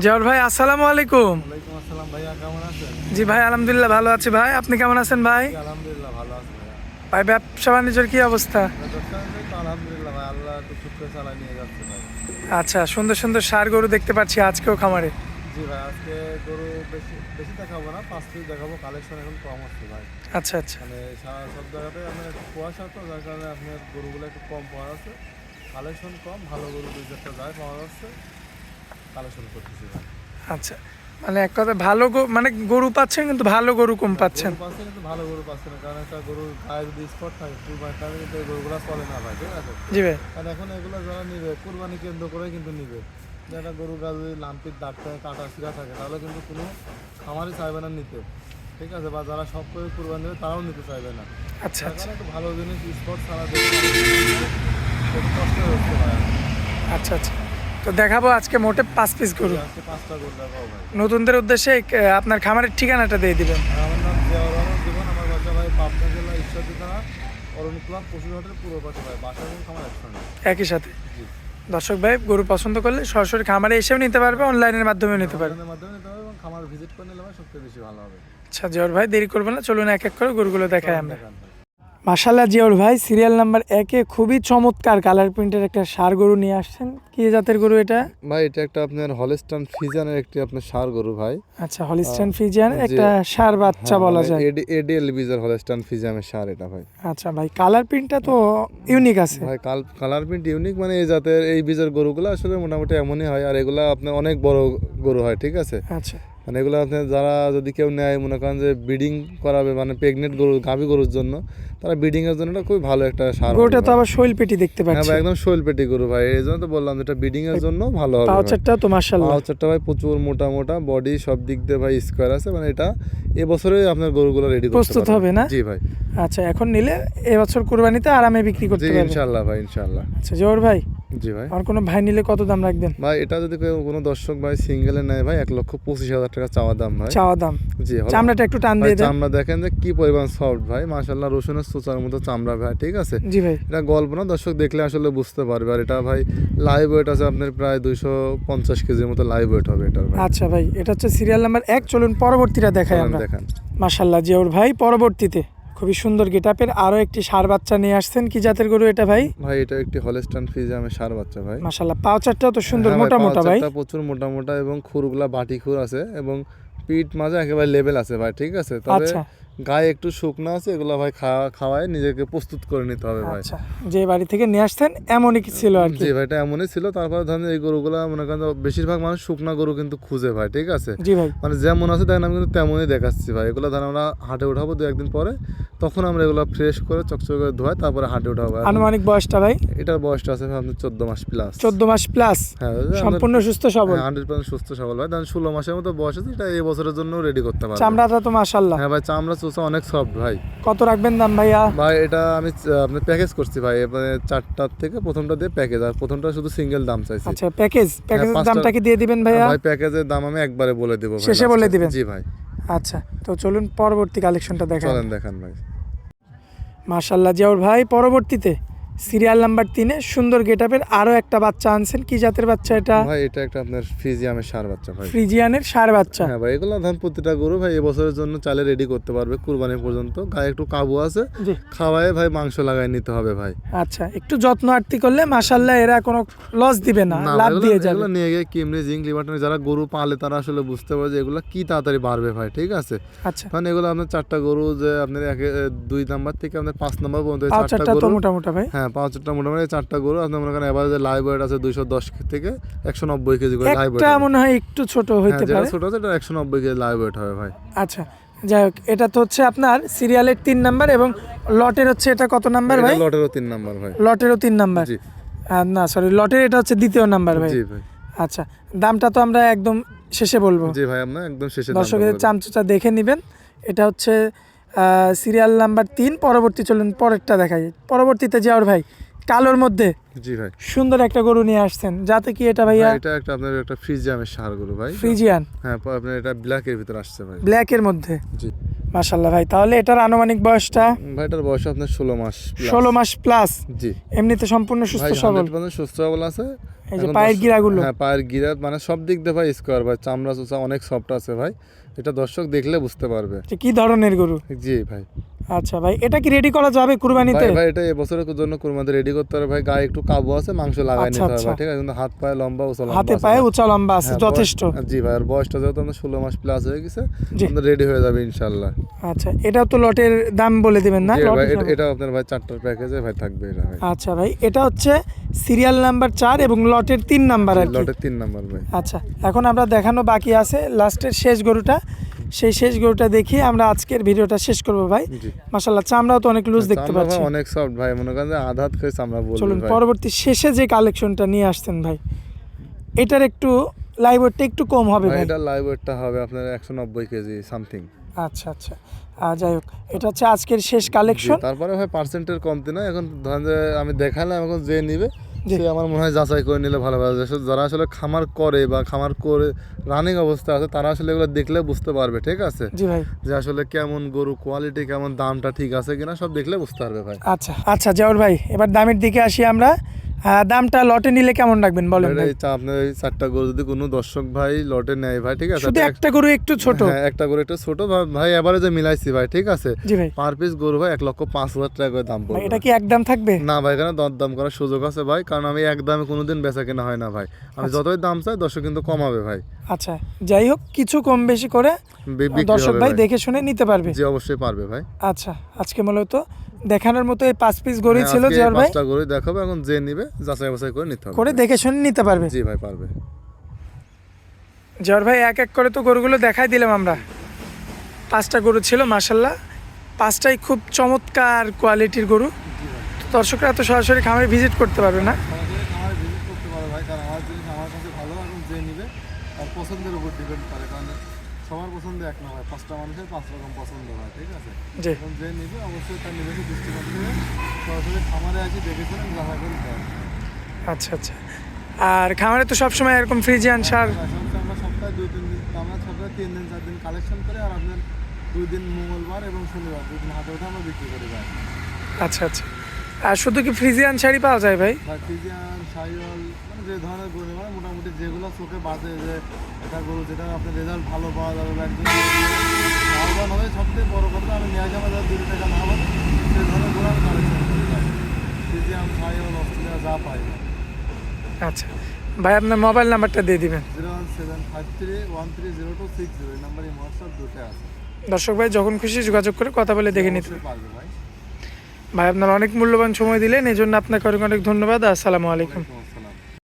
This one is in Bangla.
জহর ভাই আসসালামু আলাইকুম। ওয়ালাইকুম আসসালাম ভাইয়া কেমন আছেন? জি ভাই আলহামদুলিল্লাহ ভালো আছি ভাই। আপনি কেমন আছেন ভাই? আলহামদুলিল্লাহ ভালো আছি ভাইয়া। ভাই ব্যবসা বাণিজ্যের কি অবস্থা? তো আলহামদুলিল্লাহ আল্লাহ একটু সুখ করে নিয়ে যাচ্ছে ভাই। আচ্ছা সুন্দর সুন্দর সার গরু দেখতে পাচ্ছি আজকেও খামারে। জি ভাই আজকে গরু বেশি বেশি দেখাবো না পাঁচ পিস দেখাবো কালেকশন এখন কম হচ্ছে ভাই। আচ্ছা আচ্ছা। মানে সারা সব জায়গাতে আপনার কুয়াশা তো যার কারণে আপনার গরুগুলো একটু কম পাওয়া যাচ্ছে। কালেকশন কম ভালো গরু দুই চারটা যায় পাওয়া যাচ্ছে। কালেকশন করতেছি আচ্ছা মানে এক কথা ভালো মানে গরু পাচ্ছেন কিন্তু ভালো গরু কম পাচ্ছেন? গরু পাচ্ছে কিন্তু ভালো গরু পাচ্ছে না কারণ একটা গরুর গায়ে যদি স্পট থাকে কুরবানি তাহলে কিন্তু এই গরুগুলো চলে না ভাই ঠিক আছে? জি ভাই। কারণ এখন এগুলো যারা নিবে কুরবানি কেন্দ্র করে কিন্তু নিবে। যে একটা গরুর গায়ে যদি লাম্পির দাগ থাকে কাটা শিরা থাকে তাহলে কিন্তু কোনো খামারই চাইবে না নিতে ঠিক আছে? বা যারা সব করে কুরবানি দেবে তারাও নিতে চাইবে না। আচ্ছা আচ্ছা। একটু ভালো জিনিস স্পট ছাড়া কষ্ট হচ্ছে ভাই। আচ্ছা আচ্ছা। তো দেখাবো আজকে মোটে পাঁচ পিস গরু। নতুনদের উদ্দেশ্যে আপনার খামারের ঠিকানাটা দিয়ে দিবেন। একসঙ্গে। একই সাথে। দর্শক ভাই গরু পছন্দ করলে সরাসরি খামারে এসেও নিতে পারবে অনলাইনের মাধ্যমেও নিতে পারবে। অনলাইনের মাধ্যমে নিতে হবে এবং খামার ভিজিট করে নিলে ভাই সবচেয়ে বেশি ভালো হবে। আচ্ছা জিওর ভাই দেরি করবেন না চলুন এক এক করে গরুগুলো দেখাই আমরা। মাশাল্লাহ জিওর ভাই সিরিয়াল নাম্বার একে খুবই চমৎকার কালার প্রিন্টের একটা সার গরু নিয়ে আসছেন। কি জাতের গরু এটা? ভাই এটা একটা আপনার হলস্টান ফিজানের একটি আপনার সার গরু ভাই। আচ্ছা হলিস্টান ফিজিয়ান একটা সার বাচ্চা বলা যায়। এডিএল বিজার হলস্টান ফিজামের সার এটা ভাই। আচ্ছা ভাই কালার প্রিন্টটা তো ইউনিক আছে। ভাই কাল কালার প্রিন্ট ইউনিক মানে এই জাতের এই বীজের গরুগুলো আসলে মোটামুটি এমনই হয় আর এগুলা আপনার অনেক বড় গরু হয় ঠিক আছে? আচ্ছা। মানে এগুলো আপনার যারা যদি কেউ নেয় মনে করেন যে ব্রিডিং করাবে মানে প্রেগনেন্ট গরু গাভী গরুর জন্য তারা ব্রিডিং এর জন্য এটা খুবই ভালো একটা সার গরুটা তো আবার শৈল পেটি দেখতে হ্যাঁ পাচ্ছি। ভাই একদম শৈল পেটি গরু ভাই এই জন্য তো বললাম যেটা ব্রিডিং এর জন্য ভালো হবে ভাই। পাউচারটাও তো মাশাল্লাহ পাউচারটা ভাই প্রচুর মোটা মোটা বডি সব দিক দিয়ে ভাই স্কোয়ার আছে মানে এটা এবছরে আপনার গরুগুলো রেডি প্রস্তুত হবে না? জি ভাই। আচ্ছা এখন নিলে এবছর কুরবানিতে আরামে বিক্রি করতে পারবে। ইনশাল্লাহ ভাই ইনশাল্লাহ আচ্ছা জোর ভাই জি ভাই। আর কোনো ভাই নিলে কত দাম রাখবেন? ভাই এটা যদি কোনো দর্শক ভাই সিঙ্গেলে নেয় ভাই এক লক্ষ পঁচিশ হাজার টাকা চাওয়া দাম ভাই। চাওয়া দাম। জি চামড়াটা একটু টান দিয়ে চামড়া দেখেন যে কি পরিমাণ সফট ভাই। মাশাল্লাহ রসুনের সুচার মতো চামড়া ভাই ঠিক আছে? জি ভাই। এটা গল্প না দর্শক দেখলে আসলে বুঝতে পারবে। আর এটা ভাই লাইভ ওয়েট আছে আপনার প্রায় দুইশো পঞ্চাশ কেজির মতো লাইভ ওয়েট হবে ভাই। আচ্ছা ভাই এটা হচ্ছে সিরিয়াল নাম্বার এক চলুন পরবর্তীটা দেখাই চলেন আমরা। দেখান। মাশাল্লাহ জিয়াউর ভাই পরবর্তীতে। খুবই সুন্দর গেটাপের আরও একটি সার বাচ্চা নিয়ে আসছেন। কি জাতের গরু এটা ভাই? ভাই এটা একটি হলস্টান ফ্রিজামে সার বাচ্চা ভাই। মাশাআল্লাহ পাউচারটাও তো সুন্দর হ্যাঁ মোটা মোটা ভাই। প্রচুর মোটা মোটা এবং খুরগুলা বাটি খুর আছে এবং পিঠ মাঝে একেবারে লেভেল আছে ভাই ঠিক আছে? তবে আচ্ছা। গায়ে একটু শুকনো আছে এগুলো ভাই খাওয়া খাওয়ায় নিজেকে প্রস্তুত করে নিতে হবে ভাই। আচ্ছা যে বাড়ি থেকে নিয়ে আসতেন এমনই কি ছিল আর কি? জি ভাই এটা এমনই ছিল। তারপরে ধরেন এই গরুগুলা মনে করেন বেশিরভাগ মানুষ শুকনা গরু কিন্তু খুঁজে ভাই ঠিক আছে? জি ভাই। মানে যেমন আছে দেখেন আমি কিন্তু তেমনই দেখাচ্ছি ভাই। এগুলো ধরেন আমরা হাটে উঠাবো দু একদিন পরে তখন আমরা এগুলো ফ্রেশ করে চকচক করে ধোয়াই তারপরে হাটে উঠাবো। আনুমানিক বয়সটা ভাই? এটার বয়সটা আছে ভাই আপনার চোদ্দ মাস প্লাস চোদ্দ মাস প্লাস হ্যাঁ সম্পূর্ণ সুস্থ সবল? হান্ড্রেড পার্সেন্ট সুস্থ সবল ভাই। ধরেন ষোলো মাসের মতো বয়স আছে এটা এই বছরের জন্য রেডি করতে পারব। চামড়াটা তো মাশাল্লাহ হ্যাঁ ভাই চামড়া চোষা অনেক সফট ভাই। কত রাখবেন দাম ভাইয়া? ভাই এটা আমি আপনার প্যাকেজ করছি ভাই মানে চারটার থেকে প্রথমটা দিয়ে প্যাকেজ আর প্রথমটা শুধু সিঙ্গেল দাম চাইছি। আচ্ছা প্যাকেজ প্যাকেজের দামটা কি দিয়ে দিবেন ভাইয়া? ভাই প্যাকেজের দাম আমি একবারে বলে দেবো শেষে বলে দিবেন? জি ভাই। আচ্ছা তো চলুন পরবর্তী কালেকশনটা দেখান চলেন দেখান ভাই। মাশাল্লাহ জিয়াউর ভাই পরবর্তীতে? সিরিয়াল নাম্বার তিনে সুন্দর গেটাপের আরও একটা বাচ্চা আনছেন। কি জাতের বাচ্চা এটা? ভাই এটা একটা আপনার ফিজিয়ামের সার বাচ্চা ভাই। ফ্রিজিয়ানের সার বাচ্চা। হ্যাঁ ভাই এগুলো ধান প্রতিটা গরু ভাই এবছরের জন্য চালে রেডি করতে পারবে কুরবানি পর্যন্ত। গায়ে একটু কাবু আছে খাওয়ায় ভাই মাংস লাগাই নিতে হবে ভাই। আচ্ছা একটু যত্ন আরতি করলে মাশাল্লাহ এরা কোনো লস দিবে না লাভ দিয়ে যাবে। এগুলো নিয়ে গিয়ে কিমনি জিঙ্ক লিভারটন যারা গরু পালে তারা আসলে বুঝতে পারবে যে এগুলো কি তাড়াতাড়ি বাড়বে ভাই ঠিক আছে? আচ্ছা। মানে এগুলো আপনার চারটা গরু যে আপনার একে দুই নাম্বার থেকে আপনার পাঁচ নাম্বার পর্যন্ত চারটা গরু মোটা মোটা ভাই। হ্যাঁ পাঁচটা মোটামুটি চারটা গরু আপনার মনে করেন যে লাইভ ওয়েট আছে দুইশো দশ থেকে একশো নব্বই কেজি করে লাইভ ওয়েট মনে হয় একটু ছোট হইতে যেটা পারে। ছোট আছে এটা একশো নব্বই কেজি লাইভ ওয়েট হবে ভাই। আচ্ছা যাই হোক এটা তো হচ্ছে আপনার সিরিয়ালের তিন নাম্বার এবং লটের হচ্ছে এটা কত নাম্বার ভাই? লটেরও তিন নাম্বার ভাই। লটেরও তিন নাম্বার না সরি লটের এটা হচ্ছে দ্বিতীয় নাম্বার ভাই। ভাই। আচ্ছা দামটা তো আমরা একদম শেষে বলব। জি ভাই আপনার একদম শেষে দর্শকের চামচটা দেখে নেবেন। এটা হচ্ছে সিরিয়াল নাম্বার তিন পরবর্তী চলুন পরেরটা দেখাই। পরবর্তীতে যাওয়ার ভাই কালোর মধ্যে জি ভাই। সুন্দর একটা গরু নিয়ে আসছেন। যাতে কি এটা ভাইয়া ভাই, এটা একটা আপনার একটা ফ্রিজিয়ামের সার গরু ভাই। ফ্রিজিয়ান? হ্যাঁ আপনার এটা ব্ল্যাকের ভিতর আসছে ভাই। ব্ল্যাকের মধ্যে? জি। মাশাল্লাহ ভাই তাহলে এটার আনুমানিক বয়সটা? ভাইটার বয়স আপনার ষোলো মাস। ষোলো মাস প্লাস জি। এমনিতে সম্পূর্ণ সুস্থ ভাই সবল? 100% সুস্থ সবল আছে। এই যে পায়ের গিরাগুলো? হ্যাঁ পায়ের গিরা মানে সব দিক দিয়ে ভাই স্কোয়ার ভাই চামড়া চোচা অনেক সফট আছে ভাই। এটা দর্শক দেখলে বুঝতে পারবে। কি ধরনের গরু? জি ভাই। আচ্ছা ভাই এটা কি রেডি করা যাবে কুরবানিতে? ভাই ভাই এটা এবছরের জন্য কুরবানি রেডি করতে হবে। ভাই গায়ে একটু কাবু আছে মাংস লাগাই আচ্ছা, নিতে হবে আচ্ছা। ঠিক আছে? কিন্তু হাত পায়ে লম্বা উঁচা লম্বা হাতে পায়ে। উঁচা লম্বা আছে হ্যাঁ, যথেষ্ট। জি ভাই আর বয়সটা যেহেতু আমাদের ষোলো মাস প্লাস হয়ে গেছে জি। আমাদের রেডি হয়ে যাবে ইনশাল্লাহ আচ্ছা এটাও তো লটের দাম বলে দিবেন না? ভাই এটা- এটা আপনার ভাই চারটার প্যাকেজে ভাই থাকবে এটা ভাই। আচ্ছা ভাই এটা হচ্ছে সিরিয়াল নাম্বার চার এবং লটের তিন নাম্বার আর লটের তিন নাম্বার ভাই। আচ্ছা এখন আমরা দেখানো বাকি আছে লাস্টের শেষ গরুটা। সেই শেষ গরুটা দেখি আমরা আজকের ভিডিওটা শেষ করব ভাই। মাশাল্লাহ চামড়াও তো অনেক লুজ দেখতে পাচ্ছি। অনেক সফট ভাই মনে করেন আধাত করে চামড়া বলবে চলুন পরবর্তী শেষে যে কালেকশনটা নিয়ে আসতেন ভাই এটার একটু লাইভ ওয়েটটা একটু কম হবে ভাই এটা লাইভ ওয়েটটা হবে আপনার একশো নব্বই কেজি সামথিং আচ্ছা আচ্ছা। আর যাই হোক এটা হচ্ছে আজকের শেষ কালেকশন তারপরে ভাই পার্সেন্টের কমতি না এখন ধরেন আমি দেখালাম এখন যে নিবে। সে আমার মনে হয় যাচাই করে নিলে ভালো ভালো যারা আসলে খামার করে বা খামার করে রানিং অবস্থা আছে তারা আসলে এগুলো দেখলে বুঝতে পারবে ঠিক আছে? জি ভাই। যে আসলে কেমন গরু কোয়ালিটি কেমন দামটা ঠিক আছে কিনা সব দেখলে বুঝতে পারবে ভাই। আচ্ছা আচ্ছা জাওর ভাই এবার দামের দিকে আসি আমরা। দামটা লটে নিলে কেমন রাখবেন বলেন আপনার এই চারটা গরু যদি কোনো দর্শক ভাই লটে নেয় ভাই ঠিক আছে? শুধু একটা- গরু একটু ছোট? হ্যাঁ একটা গরু একটু ছোট ভাই এবারে মিলাইছি ভাই ঠিক আছে? জি ভাই। পার পিস গরু ভাই এক লক্ষ পাঁচ হাজার টাকা করে দাম পড়বে। এটা কি একদম থাকবে? না ভাই কেন দর দাম করার সুযোগ আছে ভাই কারণ আমি এক দামে কোনোদিন বেচা কেনা হয় না ভাই। আমি যতই দাম চাই দর্শক কিন্তু কমাবে ভাই। আচ্ছা যাই হোক কিছু কম বেশি করে দর্শক ভাই দেখে শুনে নিতে পারবে। জি অবশ্যই পারবে ভাই। আচ্ছা আজকে মূলত দেখানোর মতো এই পাঁচ পিস গরুই হ্যাঁ, ছিল জিয়ার ভাই। পাঁচটা গরু দেখাবো এখন যে নিবে যাচাই বাছাই করে নিতে হবে। করে দেখে শুনে নিতে পারবে। জি ভাই পারবে। জিয়ার ভাই এক এক করে তো গরুগুলো দেখাই দিলাম আমরা। পাঁচটা গরু ছিল মাসাল্লাহ পাঁচটাই খুব চমৎকার কোয়ালিটির গরু। দর্শকরা তো সরাসরি খামারে ভিজিট করতে পারবে না। তার পছন্দের উপর ডিপেন্ড করে কারণ সবার পছন্দ এক না ভাই পাঁচটা মানুষের পাঁচ রকম পছন্দ হয় ঠিক আছে? এখন যে নিবে অবশ্যই তার নিজস্ব দৃষ্টিকোণ থেকে সরাসরি খামারে আছে দেখেছেন যাচাই করে হবে আচ্ছা আচ্ছা। আর খামারে তো সবসময় এরকম ফ্রিজিয়ান সার আসলে আমরা সপ্তাহে দুই তিন দিন আমরা সপ্তাহে তিন দিন চার দিন কালেকশন করে আর আপনার দুই দিন মঙ্গলবার এবং শনিবার দুই দিন হাতে ওঠে আমরা বিক্রি করি আচ্ছা আচ্ছা। আর শুধু কি ফ্রিজিয়ান শাড়ি পাওয়া যায় ভাই? বা ফিজিয়ান মানে যে ধরনের গরু মানে মোটামুটি যেগুলো চোখে বাজে যে এটা গরু যেটা আপনার রেজাল্ট ভালো পাওয়া যাবে বা লাভবান হবে সবথেকে বড় কথা আমি নিয়ে যাব যারা দুটো টাকা লাভ হবে সেই ধরনের গরু আমি কালেকশন করি সাইওয়াল অস্ট্রেলিয়া যা পাই। আচ্ছা। ভাই আপনার মোবাইল নাম্বারটা দিয়ে দিবেন। Zero one seven five three one three zero two six zero এই নাম্বারে হোয়াটসঅ্যাপ দুটো আছে। দর্শক ভাই যখন খুশি যোগাযোগ করে কথা বলে দেখে নিতে পারবে ভাই। ভাই আপনার অনেক মূল্যবান সময় দিলেন এই জন্য আপনাকে অনেক অনেক ধন্যবাদ। আসসালামু আলাইকুম।